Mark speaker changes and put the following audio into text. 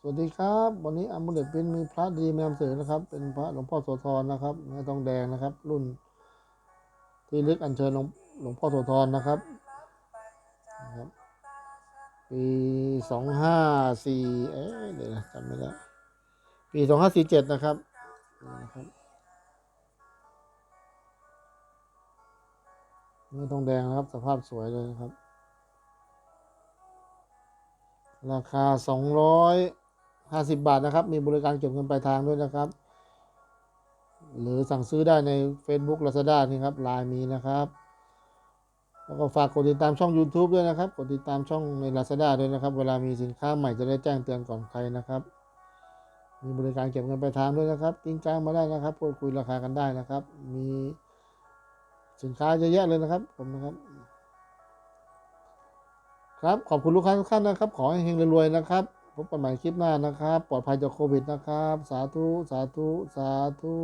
Speaker 1: สวัสดีครับ วันนี้อัมบุเดตเป็นมีพระดีมานำเสนอนะครับ เป็นพระหลวงพ่อโสธรนะครับเนื้อทองแดงนะครับ รุ่น ที่ลึกอัญเชิญหลวงหลวงพ่อโสธรนะครับนะครับปีสองห้าสี่เอ๊ะเดี๋ยวนะจำไม่ได้ปีสองห้าสี่เจ็ดนะครับนี่นะครับเนื้อทองแดงนะครับ สภาพสวยเลยนะครับราคาสองร้อย 50 บาทนะครับ มีบริการเก็บเงินปลายทางด้วยนะครับ หรือสั่งซื้อได้ใน Facebook Lazada นี่ครับไลน์มีนะครับ แล้วก็ฝากกดติดตามช่อง YouTube ด้วยนะครับ กดติดตามช่องใน Lazada ด้วยนะครับ เวลามีสินค้าใหม่จะได้แจ้งเตือนก่อนใครนะครับ มีบริการเก็บเงินปลายทางด้วยนะครับกิ้งจ้างมาได้นะครับ พูดคุยราคากันได้นะครับ มีสินค้าเยอะแยะเลยนะครับผมนะครับครับ ขอบคุณลูกค้าทุกท่านนะครับ ขอให้เฮงรวยๆนะครับ พบกันใหม่คลิปหน้านะครับ ปลอดภัยจากโควิดนะครับ สาธุ สาธุ สาธุ